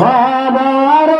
ಮಾಡ್ಯಾರ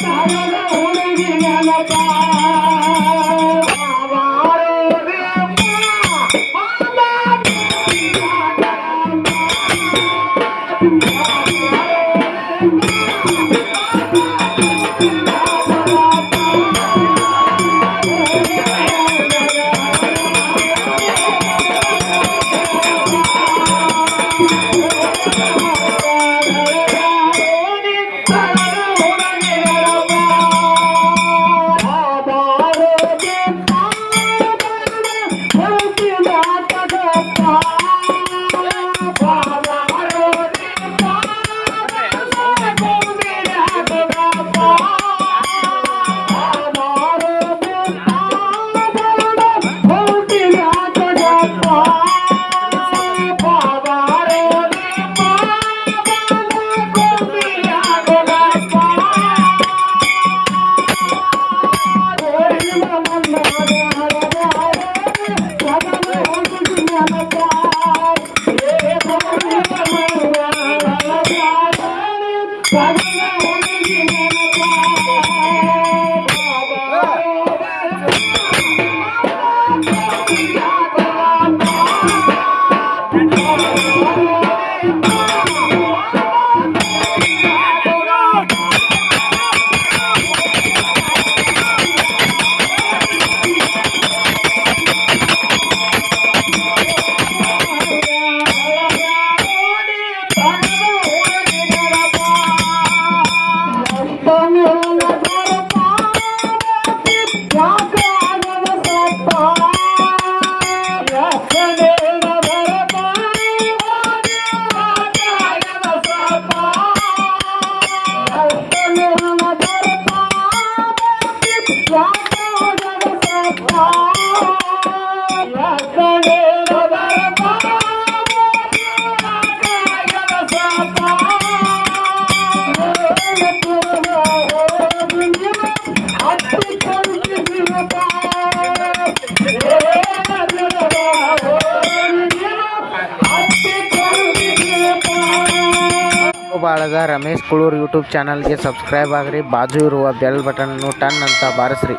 ನುಂಗ್ಯಾಳ ಆಕಿ ಗೊತ್ತಾತ್ ನಂಗೆ ಬಾಳಗ ರಮೇಶ್ ಕುಳೂರ್ ಯೂಟ್ಯೂಬ್ ಚಾನಲ್ಗೆ ಸಬ್ಸ್ಕ್ರೈಬ್ ಆಗ್ರಿ ಬಾಜು ಇರುವ ಬೆಲ್ ಬಟನ್ ಟನ್ ಅಂತ ಬಾರಿಸ್ರಿ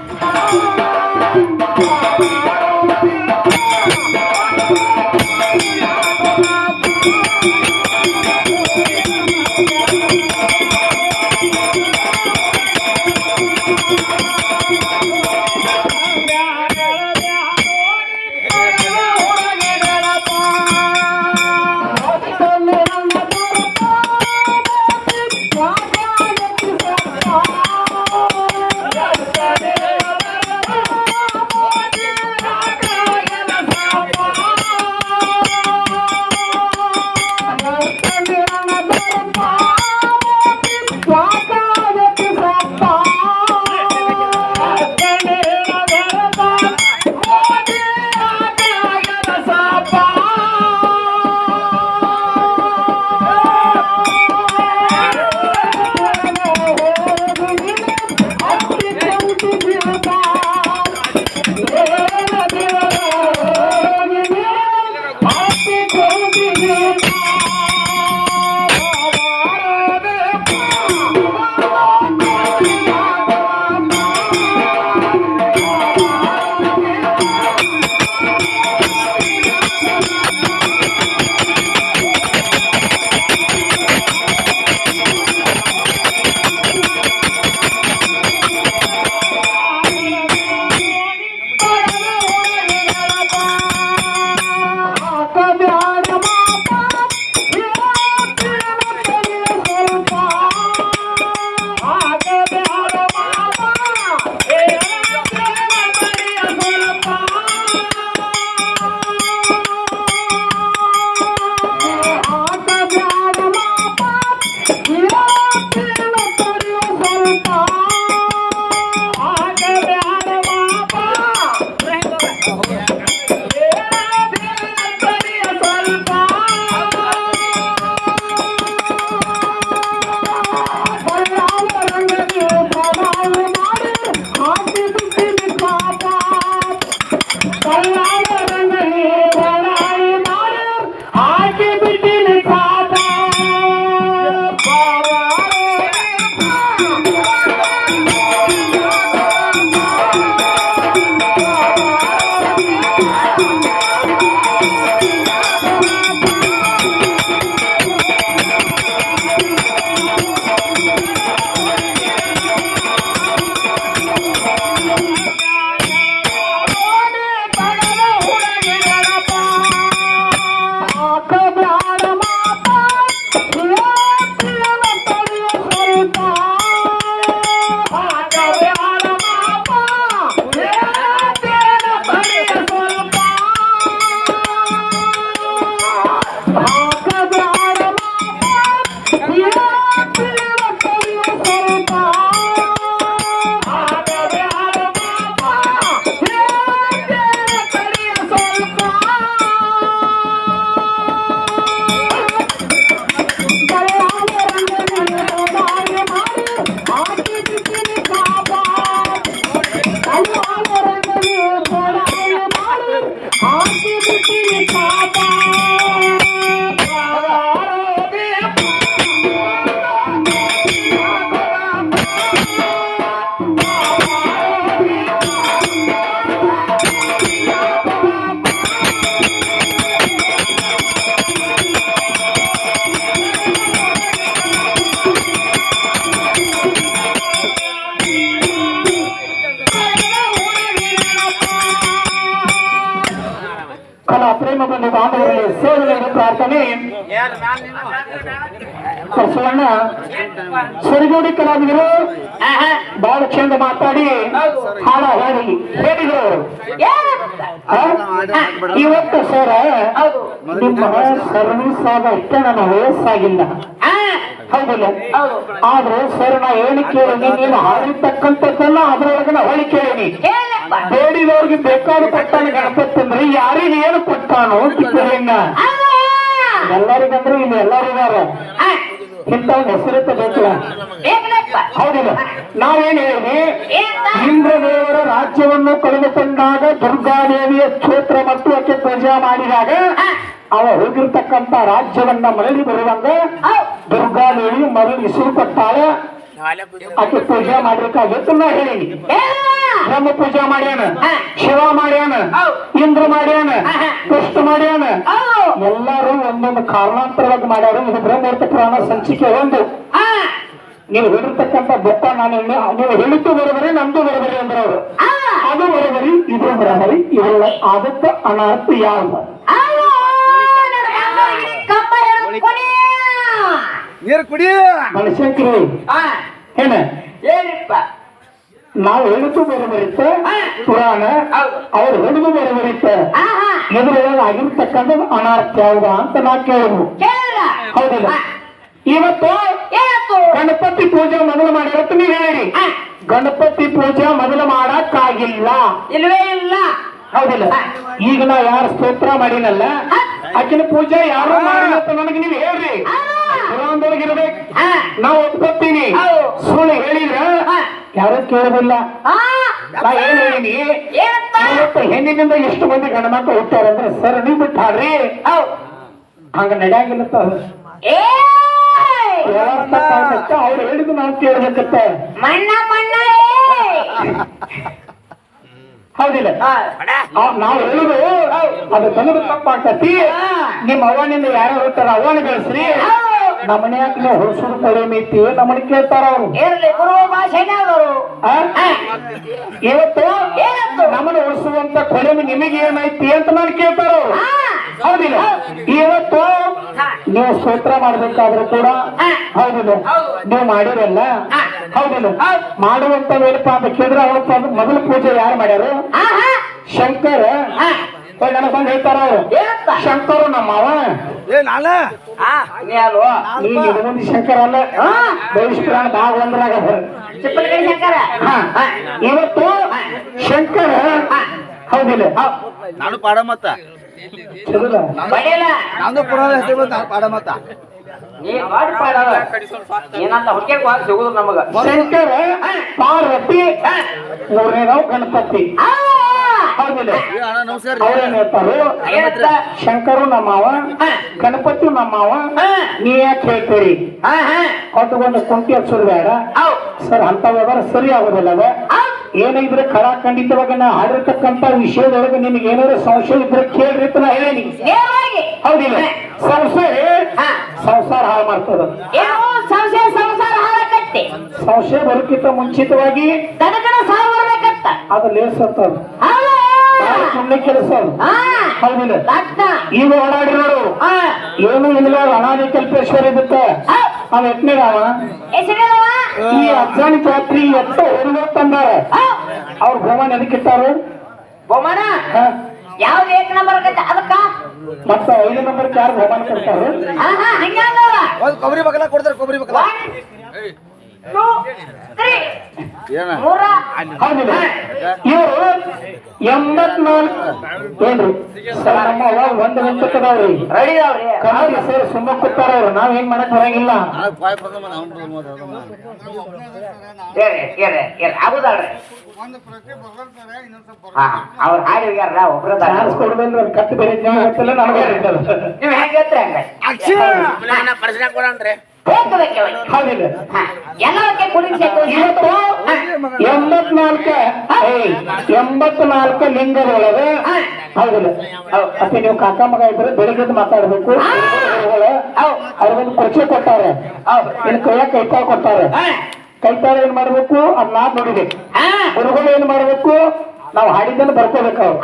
ಪ್ರಾರ್ಥನೆ. ಬಸವಣ್ಣ ಸರಿಗೋಡಿ ಕಲಾವಿದರು. ಬಹಳ ಚಂದ ಮಾತಾಡಿ. ಹಾಡ ಹಾಡಿ. ಹೇಳಿದ್ರು? ಇವತ್ತು ಸರ್, ನಿಮ್ಮ ಸರ್ವಿಸ್ ಆದ ಅಷ್ಟೇ ನನ್ನ ವಯಸ್ಸಾಗಿಲ್ಲ. ಹೌದಿಲ್ಲ? ಆದ್ರೆ ಸರ್ ನಾ ಏನು ಕೇಳಿನಿ ನೀನು ಹಾಡಿರ್ತಕ್ಕಂಥದ್ದನ್ನ ಅದ್ರೊಳಗೆ ನಾ ಹೊಳಿ ಕೇಳಿನಿ ಬೇಡಿದವ್ರಿಗೆ ಬೇಕಾದ ಕೊಟ್ಟಾನ ಗಣಪತಿ ಅಂದ್ರೆ ಯಾರಿಗೆ ಏನು ಕೊಟ್ಟಾನೋ ಕಿತ್ತಲಿಂಗ ಎಲ್ಲರಿಗಂದ್ರೆ ಇಲ್ಲಿ ಎಲ್ಲರಿಗಾರ ಇಂಥ ಹೆಸರಿತ್ತ ಬೇಕಲ್ಲ. ಹೌದಿಲ್ಲ. ನಾವೇನ್ ಹೇಳಿದ್ವಿ? ಇಂದ್ರದೇವರ ರಾಜ್ಯವನ್ನು ಕಳೆದುಕೊಂಡಾಗ ದುರ್ಗಾದೇವಿಯ ಕ್ಷೇತ್ರ ಮತ್ತು ಆಕೆ ಧ್ವಜ ಮಾಡಿದಾಗ ಅವ ಹೋಗಿರ್ತಕ್ಕಂತ ರಾಜ್ಯವನ್ನ ಮರಳಿ ಬರುವಂಗ ದುರ್ಗಾದೇವಿ ಮರಳಿ ಇಸುರು ಕೊಟ್ಟಾಳೆ ಆಕೆ ಪೂಜೆ ಮಾಡ್ಬೇಕಾಗಿತ್ತು ನಾ ಹೇಳೀನಿ. ಬ್ರಹ್ಮ ಪೂಜೆ ಮಾಡ್ಯಾನ. ಶಿವ ಮಾಡ್ಯಾನ. ಇಂದ್ರ ಮಾಡ್ಯಾನ. ಕೃಷ್ಣ ಮಾಡ್ಯಾನ. ಎಲ್ಲಾರು ಒಂದೊಂದು ಕಾರಣಾಂತರವಾಗಿ ಮಾಡ್ಯಾರ. ಇದು ಬ್ರಹ್ಮೂರ್ತ ಪುರಾಣ ಸಂಚಿಕೆ ಒಂದು. ನೀವು ಹೇಳಿರ್ತಕ್ಕಂತ ಬೆಟ್ಟ ನಾನು ನೀವು ಹೇಳಿದ್ದು ಬರಬರಿ ನಮ್ದು ಬರಬರಿ ಅಂದ್ರೆ ಅವರು. ಅದು ಬರಬರಿ ಇದು ಬರಬರಿ ಇವೆಲ್ಲ ಆದತ್ತ ಅನರ್ಥ ಯಾವ ನೀರು ಕುಡಿ ಮನುಷ್ಯಂಕರಿ ಏನ? ಏನಿಪ್ಪ? ನಾವು ಹೇಳಿದ್ದು ಬರೋಬರಿತ್ತ ಪುರಾಣ. ಅವ್ರು ಹೇಳಿದ್ದು ಬೇರೆ ಆಹಾ. ಮೊದಲು ಆಗಿರ್ತಕ್ಕಂಥ ಅನರ್ಥ ಯಾವ್ದ ಅಂತ ನಾ ಕೇಳುದು ಹೌದಿಲ್ಲ? ಇವತ್ತು ಗಣಪತಿ ಪೂಜೆ ಮೊದಲು ಮಾಡಿರತ್ತ ನೀವ್ ಹೇಳಿ ಗಣಪತಿ ಪೂಜೆ ಮೊದಲು ಮಾಡಕ್ಕಾಗಿಲ್ಲ. ಇಲ್ವೇ ಇಲ್ಲ. ಹೌದಿಲ್ಲ? ಈಗ ನಾ ಯಾರು ಸ್ತೋತ್ರ ಮಾಡಿನಲ್ಲ ಆಕಿನ ಪೂಜೆ ಯಾರು ಮಾಡಿಲ್ಲ ಅಂತ ನನಗೆ ನೀವು ಹೇಳ್ರಿ. ಪುರಾಣದೊಳಗೆ ಇರ್ಬೇಕು ಹಾ ನಾ ಒಪ್ಕೊತೀನಿ ಹೌದು. ಸುಳ್ಳು ಹೇಳಿದ್ರ? ಯಾರು ಕೇಳೋದಿಲ್ಲ. ನಾ ಏನ್ ಹೇಳಿನಿ? ಇವತ್ತು ಹೆಣ್ಣಿನಿಂದ ಎಷ್ಟು ಮಂದಿ ಗಣಮಕ್ಳು ಹುಟ್ಟಾರಂದ್ರೆ ಸರ್ ನೀವು ಬಿಟ್ಟು ಹಾಡ್ರಿ ಹಂಗ ನಡೆಯಾಗಿಲ್ಲ ಏ! ಅವ್ರು ಹೇಳಿದ್ದು ನಾವು ಕೇಳ್ಬೇಕತ್ತ ಮಣ್ಣ ಮಣ್ಣ ಹೌದಿಲ್ಲ. ನಾವು ಹೇಳುದು ಅದು ತನದು ತಪ್ಪಾಗ್ತತಿ. ನಿಮ್ಮ ಅವನಿಂದ ಯಾರು ಹೇಳ್ತಾರ ಅವನ ಬೆಳೆಸ್ರಿ. ನಮ್ಮ ಮನ್ಯಾಗ ನೀವು ಹೊಸರು ಕಡಿಮೆ ಐತಿ ನಮ್ಮನ್ನ ಕೇಳ್ತಾರ ಅವ್ರು. ಇರ್ಲಿ ಗುರು ಅವರು? ಇವತ್ತು? ನಮ್ಮನ್ನ ಹೊಸುವಂತ ಕಡಿಮೆ ನಿಮಗೆ ಏನೈತಿ ಅಂತ ನಾನು ಕೇಳ್ತಾರ ಅವ್ರು. ಹೌದಿಲ್ಲ? ಇವತ್ತು ನೀವು ಸ್ತೋತ್ರ ಮಾಡ್ಬೇಕಾದ್ರೂ ಕೂಡ ಹೌದಿಲ್ಲ? ನೀವು ಮಾಡಿರಲ್ಲ? ಹೌದಿಲ್ಲ? ಮಾಡುವಂತ ಏನಪ್ಪಾ ಅಂತ ಕೇಳಿದ್ರೆ ಅವತ್ತು ಮೊದಲು ಪೂಜೆ ಯಾರು ಮಾಡ್ಯಾರು? ಶಂಕರ ನನಗೆ ಬಂದು ಹೇಳ್ತಾರ? ಶಂಕರು ನಮ್ಮ ನೀ ಅಲ್ವಾ? ನೀ ನಿಡಗುಂದಿ ಶಂಕರ ಅಲ್ಲ. ಬಹಿಷ್ಕರಣ ಭಾಗ ಒಂದ್ರಾಗ ಶಂಕರ? ಹಾ. ಇವತ್ತು ಶಂಕರ ಹೌದಿಲ್ಲ. ನಾನು ಪಾಡ ಮತ್ತ ನಂದು ಪುರಾಣ ಹೆಸರು ಪಾಡ ಮತ್ತ ಸಿಗುದು ನಮಗ. ಶಂಕರ ಪಾರ್ವತಿ ಗಣಪತಿ. ಶಂಕರು ನಮ್ಮವ ಗಣಪತಿ ನಮ್ಮವ ನೀ ಯಾಕೆ ಹೇಳ್ತೀರಿ? ಕೊಟ್ಟುಕೊಂಡು ಕುಂಟಿ ಹಚ್ಚೋದು ಬೇಡ. ಸರ್ ಅಂತ ವ್ಯವಹಾರ ಸರಿ ಆಗೋದಿಲ್ಲ ಅದ. ಏನಿದ್ರೆ ಕಲಾ ಖಡಾಖಂಡಿತವಾಗಿ ನಾ ಹಾಡಿರ್ತಕ್ಕಂಥ ವಿಷಯದೊಳಗೆ ನಿಮ್ಗೆ ಏನಾದ್ರು ಸಂಶಯ ಇದ್ರೆ ಕೇಳ್ರಿ ಅಂತ ನಾ ನೇರವಾಗಿ. ಹೌದಿಲ್ಲ? ಹಾ. ಸಂಸಾರ ಹಾಳು ಮಾಡ್ತದ. ಏನೋ? ಸಂಶಯ ಸಂಸಾರ ಹಾಳಕತ್ತಿ ಸಂಶಯ ಬರೋಕ್ಕಿಂತ ಮುಂಚಿತವಾಗಿ ತನಕನ ಸಾವು ಬರ್ಬೇಕತ್ತ ಅದು ಲೇಸತ್ತದ ಹೌದು. ಸುಮ್ಮನೆ ಕೆಲಸ ಹೌದಿಲ್ಲ ಈಗ ಓಡಾಡಿರೋರು ಏನು ಇಲ್ಲ ಅನಾದಿ ಕಲ್ಪೇಶ್ವರ ಇದ್ದ ಅವ ಎಟ್ನೇಗಾವ ಈ ಅಜ್ಜಾನಿ ಜಾತ್ರಿ ಎತ್ತ ಹೊರಗೆ ತಂದಾರ ಅವ್ರ ಬಹುಮಾನ ಎದಕ್ಕಿಟ್ಟಾರು ಬೊಮ್ಮನ ಹ? ಯಾವ್ದು ಏಕ ನಂಬರ್ ಆಗತ್ತೆ ಅದಕ್ಕ? ಮತ್ತ ಐದು ನಂಬರ್ ಯಾರು ಭವನ ಕೊಡ್ತಾರ? ಹಾ ಹಾ ಹಂಗಲ್ಲ ಒಂದು ಕೊಬ್ಬರಿ ಬಗಲ ಕೊಡ್ತಾರೆ ಕೊಬ್ಬರಿ ಬಗಲ ಇವರು ಎಂಬತ್ನಾಲ್ಕು. ಏನ್ರಿ? ಸರ್ ನಮ್ಮ ಅವಾಗ ಒಂದು ಗಂಟೆಕದವ್ರಿ ರೆಡಿ ಅವ್ರಿ? ಕಮಿಟಿ ಸೇರಿ ಸುಮ್ಮ ಕೂತಾರ ಅವ್ರು. ನಾವ್ ಏನ್ ಮಾಡಕ್ ಬರಂಗಿಲ್ಲ. ಹಾ ಅವ್ರು ಹಾಡಿ ಹೋಗ್ಯಾರ ಒಬ್ರು ಚಾನ್ಸ್ ಕೊಡ್ಬೇಡ್ರಿ ಅವ್ರು ಕತ್ತು ಬೇರೆ ಜನ ಗೊತ್ತಿಲ್ಲ ನನಗೆ. ನೀವ್ ಹೆಂಗ್ ಹಂಗ ಹಂಗ ಬೇಕು ಬೇಕೆ ಹೋಗಿ. ಹೌದಿಲ್ಲ ಹಾ ಎಲ್ಲಕ್ಕೆ ಕುಡಿಸಿ ಇವತ್ತು ಎಂಬತ್ನಾಲ್ಕ ಎಂಬತ್ನಾಲ್ಕ ಲಿಂಗದೊಳಗ. ಹೌದಿಲ್ಲ ಅಪ್ಪ ನೀವು ಕಾಕ ಮಗ ಇದ್ರೆ ಬೆಳಿಗ್ಗೆ ಮಾತಾಡ್ಬೇಕು. ಅವ್ರಿಗೊಂದು ಪರಿಚಯ ಕೊಟ್ಟಾರೆ ಇನ್ನು ಕೈಯಾಗ ಕೈತಾಳ ಕೊಟ್ಟಾರೆ ಕೈತಾಳ ಏನ್ ಮಾಡ್ಬೇಕು? ಅದ್ ನಾ ನೋಡಿಬೇಕು ಹುಡುಗರು ಏನ್ ಮಾಡ್ಬೇಕು? ನಾವು ಹಾಡಿದ್ದನ್ನು ಬರ್ಕೋಬೇಕು ಅವ್ರು.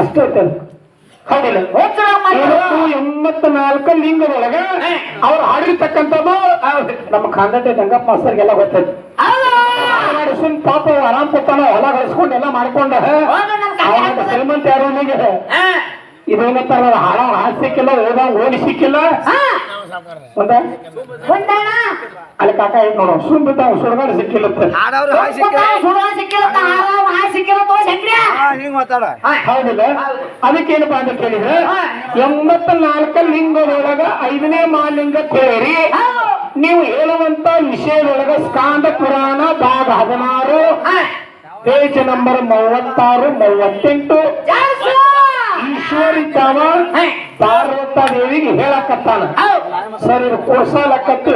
ಅಷ್ಟೇ ಅದು. ಹೌದಿಲ್ಲ. ಇವತ್ತು ಎಂಬತ್ನಾಲ್ಕ ಲಿಂಗದೊಳಗ ಅವ್ರು ಹಾಡಿರ್ತಕ್ಕಂಥದ್ದು ನಮ್ಮ ಖಾಂದತೆ ಗಂಗಪ್ಪ ಮಾಸ್ತರ್ಗೆಲ್ಲ ಗೊತ್ತೈತಿ ಸುಮ್ ಪಾಪ ಆರಾಮ್ ಕೊಟ್ಟಾನ ಹೊಲ ಗಳಿಸ್ಕೊಂಡು ಎಲ್ಲ ಮಾಡ್ಕೊಂಡ. ಶ್ರೀಮಂತ ಯಾರು ನಿಮಗೆ ಇದೇನತ್ತಾರ ಹಾಡ ಹಾಡ್ ಸಿಕ್ಕಿಲ್ಲ ಓದ ಓಡಿ ಸಿಕ್ಕಿಲ್ಲ ಒಂದ? ಅಲ್ಲಿ ಕಾಕ ಐತ್ ನೋಡು ಸುಮ್ ಬಿದ್ದಾವ ಸುಡಗಾಡ ಸಿಕ್ಕಿಲ್ಲ ಹಾಡವ್ರು ಹಾಯ್ ಸಿಕ್ಕ ಸುಡುವ ಸಿಕ್ಕಿಲ್ಲ ಹಾರ ಹಾಯ್ ಸಿಕ್ಕಿಲ್ಲ ತೋ ಶಂಕ್ರಿಯ. ಹಾ ಹಿಂಗ್ ಮಾತಾಡ. ಹೌದಿಲ್ಲ. ಅದಕ್ಕೇನಪ್ಪ ಅಂತ ಕೇಳಿದ್ರೆ ಎಂಬತ್ತ ನಾಲ್ಕ ಲಿಂಗದೊಳಗ ಐದನೇ ಮಾಲಿಂಗ ಕೇಳಿ ನೀವು ಹೇಳುವಂತ ವಿಷಯದೊಳಗ ಸ್ಕಾಂದ ಪುರಾಣ ಭಾಗ ಹದಿನಾರು. ಪೇಜ್ ನಂಬರ್ ಮೂವತ್ತಾರು ಮೂವತ್ತೆಂಟು. ಈಶ್ವರಿ ತಾವ ಪಾರ್ವತ ದೇವಿಗೆ ಹೇಳಕತ್ತಾನ. ಸರ್ ಇದು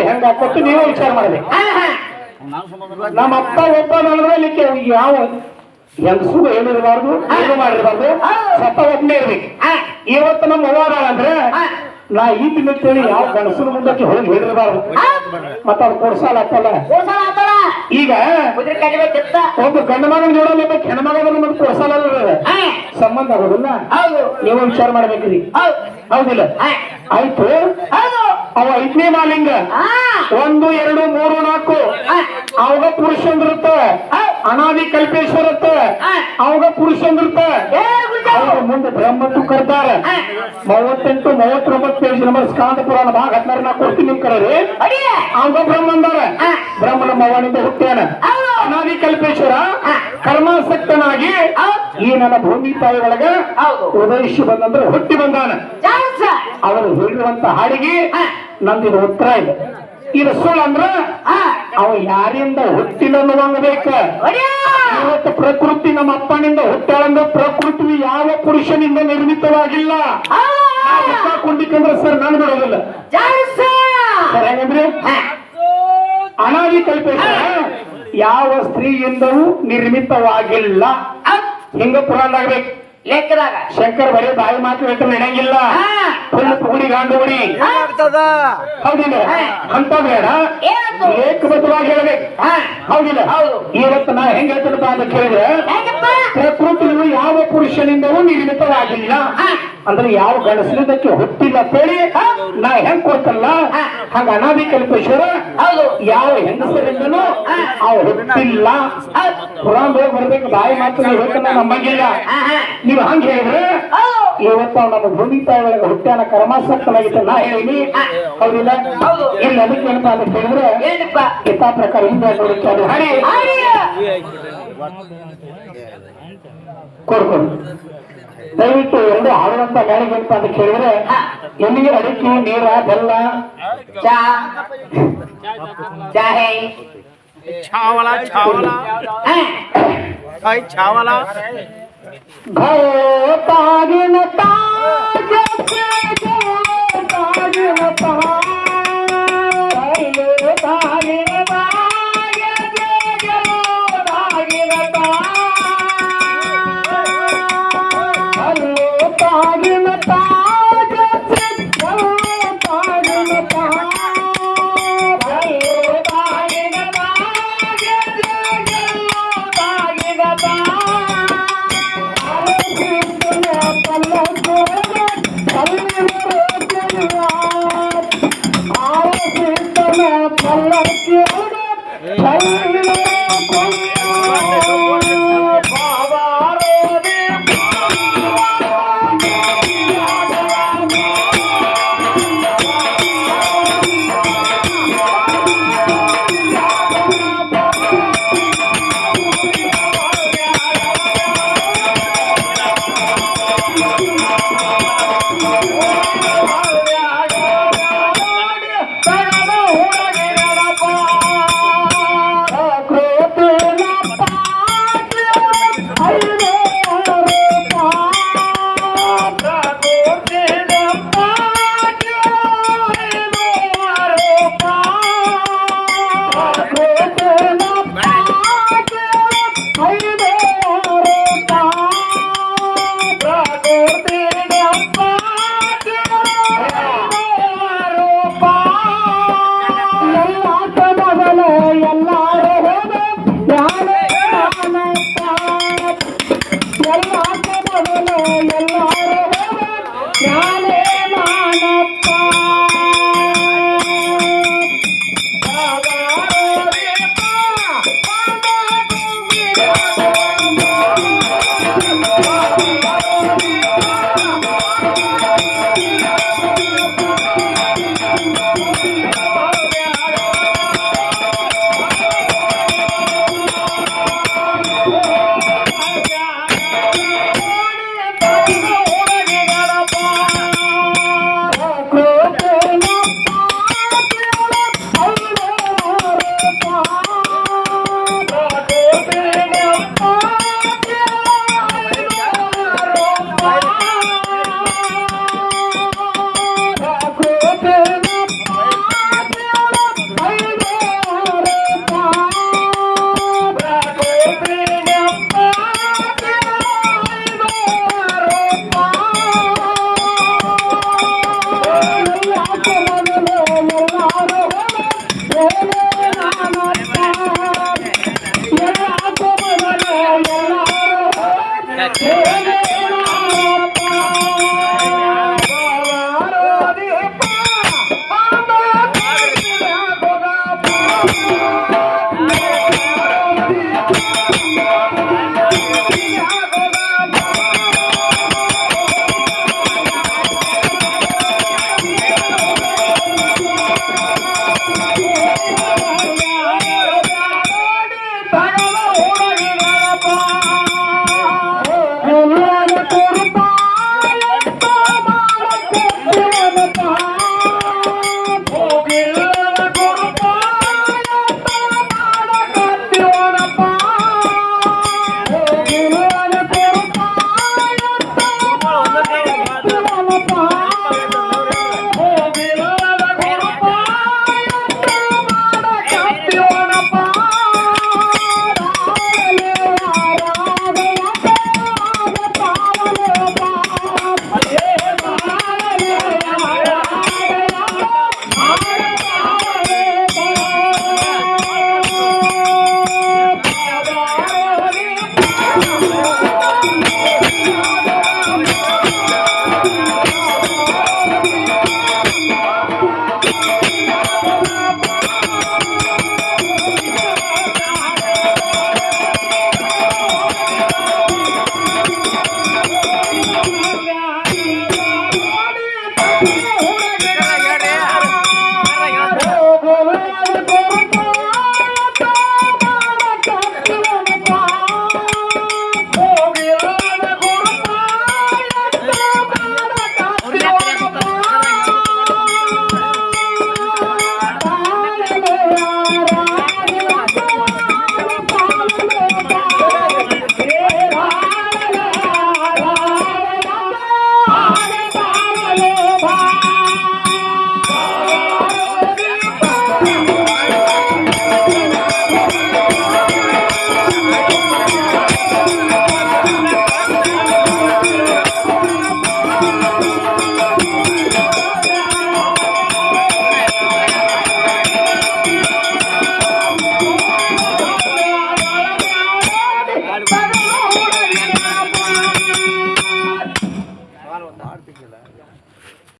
ಹೆಂಗ ಕೊಟ್ಟು ನೀವೇ ವಿಚಾರ ಮಾಡಿದೆ ನಮ್ಮ ಅಪ್ಪ ಒಬ್ಬ ನನಗೆ ಯಾವ ಹೆಂಗಸು ಏನಿರಬಾರ್ದು ಏನು ಮಾಡಿರಬಾರ್ದು ಸತ್ತ ಒಬ್ಬನೇ ಇರ್ಬೇಕು. ಇವತ್ತು ನಮ್ಮ ಹೋರಾಡ ಅಂದ್ರೆ ನಾ ಈ ತಿಂಗಳು ಯಾವ ಗಂಡಸರ ಮುಂದಕ್ಕೆ ಹೋಗಿ ಹೇಳಿರಬಾರ್ದು. ಮತ್ತ ಅವ್ರು ಕೊಡ್ಸಾಲ ಹಾಕಲ್ಲ ಈಗ ಒಬ್ಬ ಗಂಡ ಮಗನ ನೋಡಲ್ಲ ಒಬ್ಬ ಹೆಣ್ಣ ಮಗನ ಮತ್ತೆ ಕೊಡ್ಸಾಲ ಸಂಬಂಧ ಆಗೋದಿಲ್ಲ. ಹೌದು. ನೀವು ವಿಚಾರ ಮಾಡ್ಬೇಕ್ರಿ. ಹೌದು. ಹೌದಿಲ್ಲ? ಆಯ್ತು? ಅವ ಐದನೇ ಮಾಲಿಂಗ. ಒಂದು ಎರಡು ಮೂರು ನಾಲ್ಕು. ಅವಾಗ ಅಂದಿರುತ್ತ ಅನಾದಿ ಕಲ್ಪೇಶ್ವರ ಇರುತ್ತೆ. ಅವಾಗ ಪುರುಷ ನೃತ್ಯ ಅವ್ರ ಮುಂದೆ ಬ್ರಹ್ಮತ್ತು ಕರ್ತಾರೆ. ಮೂವತ್ತೆಂಟು ಮೂವತ್ತೊಂಬತ್ತು ಪೇಜ್ ನಂಬರ್ ಸ್ಕಾಂದ ಪುರಾಣ ಭಾಗ ಹದಿನಾರು ನಾ ಕೊಡ್ತೀನಿ ನಿಮ್ ಕರೆ ಅವಾಗ ಬ್ರಹ್ಮ ಅಂದಾರ. ಬ್ರಹ್ಮನ ಮವನಿಂದ ಹುಟ್ಟ್ಯಾನ ಅನಾದಿ ಕಲ್ಪೇಶ್ವರ ಕರ್ಮಾಸಕ್ತನಾಗಿ ಈ ನನ್ನ ಭೂಮಿ ತಾಯಿ ಒಳಗ. ಉದಯಿಸಿ ಬಂದಂದ್ರೆ ಹುಟ್ಟಿ ಬಂದಾನ. ಅವರು ಹೇಳಿರುವಂತ ಹಾಡಿಗೆ ನಂದಿನ ಉತ್ತರ ಇದೆ. ಇದು ಸುಳ್ಳು ಅಂದ್ರ ಅವ ಯಾರಿಂದ ಹುಟ್ಟಿಲ್ಲ ಬೇಕ ಅಡಿಯ ಇವತ್ತು ಪ್ರಕೃತಿ ನಮ್ಮ ಅಪ್ಪನಿಂದ ಹುಟ್ಟಾಳಂದ್ರ ಪ್ರಕೃತಿ ಯಾವ ಪುರುಷನಿಂದ ನಿರ್ಮಿತವಾಗಿಲ್ಲ. ಕುಂಡಿಕಂದ್ರ ಸರ್ ನಾನು ಬಿಡೋದಿಲ್ಲ. ಅನಾದಿ ಕಲ್ಪೇಶ್ವರ ಯಾವ ಸ್ತ್ರೀಯಿಂದವೂ ನಿರ್ಮಿತವಾಗಿಲ್ಲ. ಹಿಂಗ ಪುರಾಣ ಆಗ್ಬೇಕು ಲೆಕ್ಕದಾಗ. ಶಂಕರ್ ಬರೀ ಬಾಯಿ ಮಾತು ಹೇಳ್ತಾರೆ ನಡೆಯಂಗಿಲ್ಲ ಹಾ. ಫುಲ್ ಪುಗುಡಿ ಗಾಂಡು ಹುಡಿ ಹೌದಿಲ್ಲ? ಅಂತ ಬೇಡ? ಏಕಬದ್ಧವಾಗಿ ಹೇಳ್ಬೇಕು. ಹಾ. ಹೌದಿಲ್ಲ? ಹೌದು. ಇವತ್ತು ನಾ ಹೆಂಗ ಹೇಳ್ತಿರಪ್ಪ ಅಂತ ಕೇಳಿದ್ರೆ ಪ್ರಕೃತಿಯು ಯಾವ ಪುರುಷನಿಂದಲೂ ನಿರ್ಮಿತವಾಗಿಲ್ಲ. ಹಾ. ಅಂದ್ರೆ ಯಾವ ಗಣಸಿದಕ್ಕೆ ಹುಟ್ಟಿಲ್ಲ ಅಂತೇಳಿ ನಾ ಹೆಂಗ್ ಕೊಡ್ತಲ್ಲ. ಹಂಗ ಅನಾದಿ ಕಲ್ಪೇಶ್ವರ ಯಾವ ಹೆಂಗಸರಿಂದನು. ಅವ್ ಹುಟ್ಟಿಲ್ಲ. ಪುರಾಣ ಬರ್ಬೇಕು ಬಾಯಿ ಮಾತ್ರ ಹೇಳ್ತಾನೆ ನಮ್ಮಂಗಿಲ್ಲ ನೀವು ಹಂಗ ಹೇಳಿದ್ರೆ ಇವತ್ತ ನಮ್ಮ ಭೂಮಿ ತಾಯಿಗಳ ಹುಟ್ಟ್ಯಾನ ಕರ್ಮಾಸಕ್ತನಾಗಿತ್ತು ನಾ ಹೇಳಿ ಹೌದಿಲ್ಲ? ಹೌದು. ಇಲ್ಲಿ ಅದಕ್ಕೆ ಏನಪ್ಪಾ ಅಂತ ಹೇಳಿದ್ರೆ ಯಥಾ ಪ್ರಕಾರ ಹಿಂದೆ ನೋಡುತ್ತೆ ಅದು ಹರಿ. ಕೊಡ್ಕೊಂಡು. ದಯವಿಟ್ಟು ಎಲ್ಲರೂ ಹಾಡುವಂತ ಗಾಣಿಗೆ ಏನಪ್ಪ ಅಂತ ಕೇಳಿದ್ರೆ ಎಲ್ಲಿಗೆ ಅಡಿಕೆ ನೀರ ಬೆಲ್ಲ ಚಾ ಚಾಹೆ ಛಾವಲ ಛಾವಲ ಹೈ ಛಾವಲ ಭಯ ತಾಗಿನ ತಾಜ 狂浪狂浪